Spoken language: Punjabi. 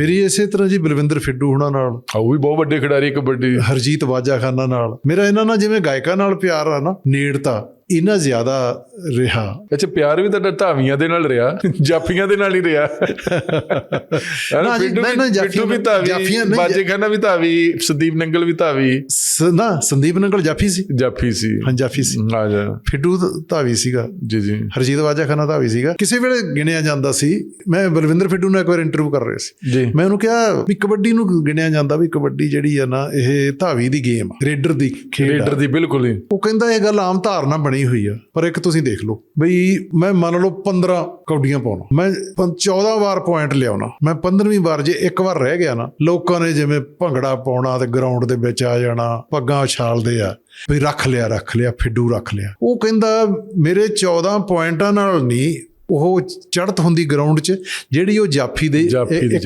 ਮੇਰੀ ਇਸੇ ਤਰ੍ਹਾਂ ਜੀ ਬਲਵਿੰਦਰ ਫਿੱਡੂ ਹੁਣਾਂ ਨਾਲ। ਆ ਉਹ ਵੀ ਬਹੁਤ ਵੱਡੇ ਖਿਡਾਰੀ ਕਬੱਡੀ ਹਰਜੀਤ ਵਾਜਾ ਖਾਨਾ ਨਾਲ। ਮੇਰਾ ਇਹਨਾਂ ਨਾਲ ਜਿਵੇਂ ਗਾਇਕਾਂ ਨਾਲ ਪਿਆਰ ਆ ਨਾ ਨੇੜਤਾ। ਇਹਨਾਂ ਜ਼ਿਆਦਾ ਰਿਹਾ। ਅੱਛਾ ਪਿਆਰ ਵੀ ਤੁਹਾਡਾ ਧਾਵੀਆਂ ਦੇ ਨਾਲ ਰਿਹਾ ਜਾਫੀਆਂ ਦੇ ਨਾਲ ਹੀ ਰਿਹਾ। ਨਾ ਜੀ, ਬਿੱਟੂ ਨਹੀਂ, ਨਹੀਂ, ਵੀ- ਧਾਵੀ ਜਾਫੀਆਂ ਨਹੀਂ, ਬਾਜੇ ਖਾਨਾ ਵੀ ਧਾਵੀ ਸੰਦੀਪ ਨੰਗਲ ਵੀ ਧਾਵੀ। ਨਾ ਸੰਦੀਪ ਨੰਗਲ ਜਾਫੀ ਸੀ। ਜਾਫੀ ਸੀ। ਹਾਂ ਜਾਫੀ ਸੀ। ਆ ਜਾ। ਧ- ਧਾਵੀ ਸੀਗਾ। ਜੀ ਜੀ। ਹਰਜੀਤ ਵਾਜਾ ਖਾਨਾ ਧਾਵੀ ਸੀਗਾ। ਕਿਸੇ ਵੇਲੇ ਗਿਣਿਆ ਜਾਂਦਾ ਸੀ। ਮੈਂ ਬਲਵਿੰਦਰ ਫਿੱਡੂ ਨਾਲ ਇੱਕ ਵਾਰ ਇੰਟਰਵਿਊ ਕਰ ਰਿਹਾ ਸੀ। ਜੀ। ਮੈਂ ਉਹਨੂੰ ਕਿਹਾ ਵੀ ਕਬੱਡੀ ਨੂੰ ਗਿਣਿਆ ਜਾਂਦਾ ਵੀ ਕਬੱਡੀ ਜਿਹੜੀ ਆ ਨਾ ਇਹ ਧਾਵੀ ਦੀ ਗੇਮ ਆ ਰੇਡਰ ਦੀ ਖੇਡ ਰੇਡਰ ਦੀ ਬਿਲਕੁਲ ਹੀ। ਉਹ ਕਹਿੰਦਾ ਇਹ ਗੱਲ ਆਮ ਧਾਰਨਾ ਬਣੀ ਹੋਈ ਆ ਪਰ ਇੱਕ ਤੁਸੀਂ ਦੇਖ ਲਓ ਬਈ ਮੈਂ ਮੰਨ ਲਓ 15 ਕੌਡੀਆਂ ਪਾਉਣਾ ਮੈਂ ਪੰ- 14 ਵਾਰ ਪੁਆਇੰਟ ਲਿਆਉਣਾ ਮੈਂ 15ਵੀਂ ਵਾਰ ਜੇ ਇੱਕ ਵਾਰ ਰਹਿ ਗਿਆ ਨਾ ਲੋਕਾਂ ਨੇ ਜਿਵੇਂ ਭੰਗੜਾ ਪਾਉਣਾ ਤੇ ਗਰਾਊਂਡ ਦੇ ਵਿੱਚ ਆ ਜਾਣਾ ਪੱਗਾਂ ਉਛਾਲਦੇ ਆ ਵੀ ਰੱਖ ਲਿਆ ਰੱਖ ਲਿਆ ਫਿੱਡੂ ਰੱਖ ਲਿਆ ਉਹ ਕਹਿੰਦਾ ਮੇਰੇ 14 ਪੁਆਇੰਟਾਂ ਨਾਲ ਨਹੀਂ ਉਹ ਚੜ੍ਹਤ ਹੁੰਦੀ ਗਰਾਊਂਡ 'ਚ ਜਿਹੜੀ ਉਹ ਜਾਫੀ ਦੇ ਇੱਕ। ਜੱਫੇ ਨਾਲ